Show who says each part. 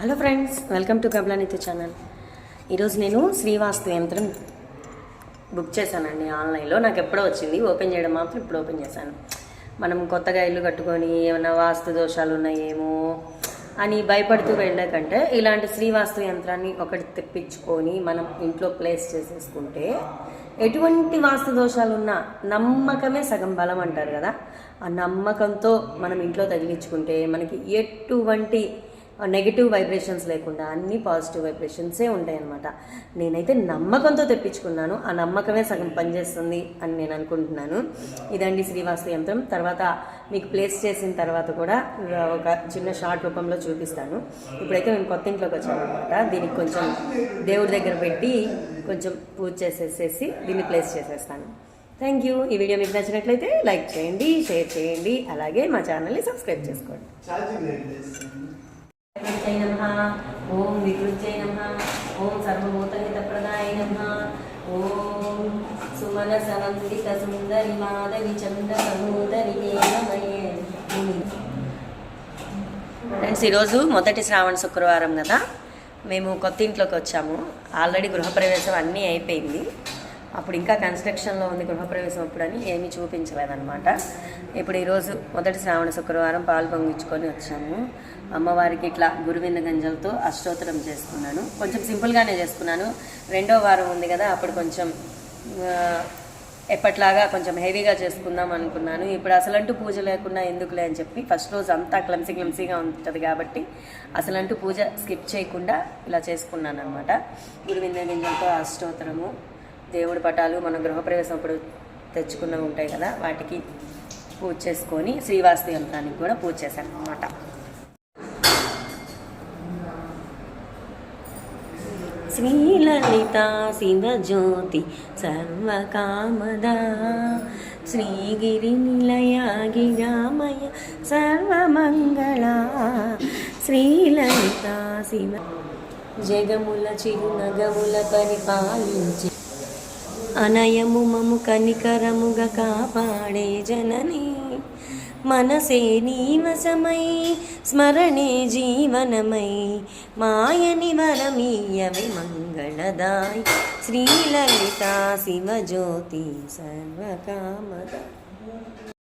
Speaker 1: Hello friends welcome to కబలానిత్య channel. ఈరోజు నేను శ్రీవాస్తు యంత్రం బుక్ చేశానండి ఆన్లైన్లో. నాకు ఎప్పుడో వచ్చింది ఓపెన్ చేయడం మాత్రం ఇప్పుడు ఓపెన్ చేశాను. మనం కొత్తగా ఇల్లు కట్టుకొని ఏమైనా వాస్తు దోషాలు ఉన్నాయేమో అని భయపడుతూ వెళ్ళకంటే ఇలాంటి శ్రీవాస్తు యంత్రాన్ని ఒకటి తెప్పించుకొని మనం ఇంట్లో ప్లేస్ చేసేసుకుంటే ఎటువంటి వాస్తు దోషాలు ఉన్నా నమ్మకమే సగం బలం అంటారు కదా. ఆ నమ్మకంతో మనం ఇంట్లో తగిలించుకుంటే మనకి ఎటువంటి నెగిటివ్ వైబ్రేషన్స్ లేకుండా అన్ని పాజిటివ్ వైబ్రేషన్సే ఉంటాయి నేనైతే నమ్మకంతో తెప్పించుకున్నాను. ఆ నమ్మకమే సగం పనిచేస్తుంది అని నేను అనుకుంటున్నాను. ఇదండి శ్రీవాస్తు యంత్రం. తర్వాత మీకు ప్లేస్ చేసిన తర్వాత కూడా ఒక చిన్న షార్ట్ రూపంలో చూపిస్తాను. ఇప్పుడైతే మేము కొత్త ఇంట్లోకి వచ్చాము అనమాట దీనికి కొంచెం దేవుడి దగ్గర పెట్టి కొంచెం పూజ చేసేసేసి దీన్ని ప్లేస్ చేసేస్తాను. థ్యాంక్ యూ ఈ వీడియో మీకు నచ్చినట్లయితే లైక్ చేయండి షేర్ చేయండి. అలాగే మా ఛానల్ని సబ్స్క్రైబ్ చేసుకోండి. వికృత్యై నమ. ఓం వికృత్యై నమ. ఓం సర్వభూతహితప్రదాయ నమ. ఓం సుమనసవందిత సుందరి మాధవి చంద్ర సహోదరి ఫ్రెండ్స్ ఈరోజు మొదటి శ్రావణ శుక్రవారం కదా. మేము కొత్త ఇంట్లోకి వచ్చాము. ఆల్రెడీ గృహప్రవేశం అన్నీ అయిపోయింది. అప్పుడు ఇంకా కన్స్ట్రక్షన్లో ఉంది గృహప్రవేశం అప్పుడని ఏమీ చూపించలేదన్నమాట. ఇప్పుడు ఈరోజు మొదటి శ్రావణ శుక్రవారం పాలు పొంగించుకొని వచ్చాము. అమ్మవారికి ఇట్లా గురువింద గంజలతో అష్టోత్తరం చేసుకున్నాను. కొంచెం సింపుల్గానే చేసుకున్నాను. రెండో వారం ఉంది కదా అప్పుడు కొంచెం ఎప్పట్లాగా కొంచెం హెవీగా చేసుకుందాం అనుకున్నాను. ఇప్పుడు అసలంటూ పూజ లేకుండా ఎందుకులే అని చెప్పి ఫస్ట్ రోజు అంతా క్లమ్సీ క్లమ్సీగా ఉంటుంది కాబట్టి అసలంటూ పూజ స్కిప్ చేయకుండా ఇలా చేసుకున్నాను అనమాట గురువింద గింజలతో అష్టోత్తరము దేవుడి పటాలు మన గృహప్రవేశం అప్పుడు తెచ్చుకున్నవి ఉంటాయి కదా వాటికి పూజ చేసుకొని శ్రీవాస్తు యంత్రానికి కూడా పూజ చేశాను అనమాట శ్రీలలిత శివజ్యోతి సర్వకామదా. శ్రీగిరి నిలయ గిరామయ సర్వమంగళ. శ్రీలలిత శివ జగముల చిరునగముల పరిపాలించి అనయము మము కనికరముగా కాపాడే జనని. మనసే నీవసమై స్మరణే జీవనమై. మాయని వరమీయవి మంగళదాయ్. శ్రీలలిత శివజ్యోతి సర్వకామద.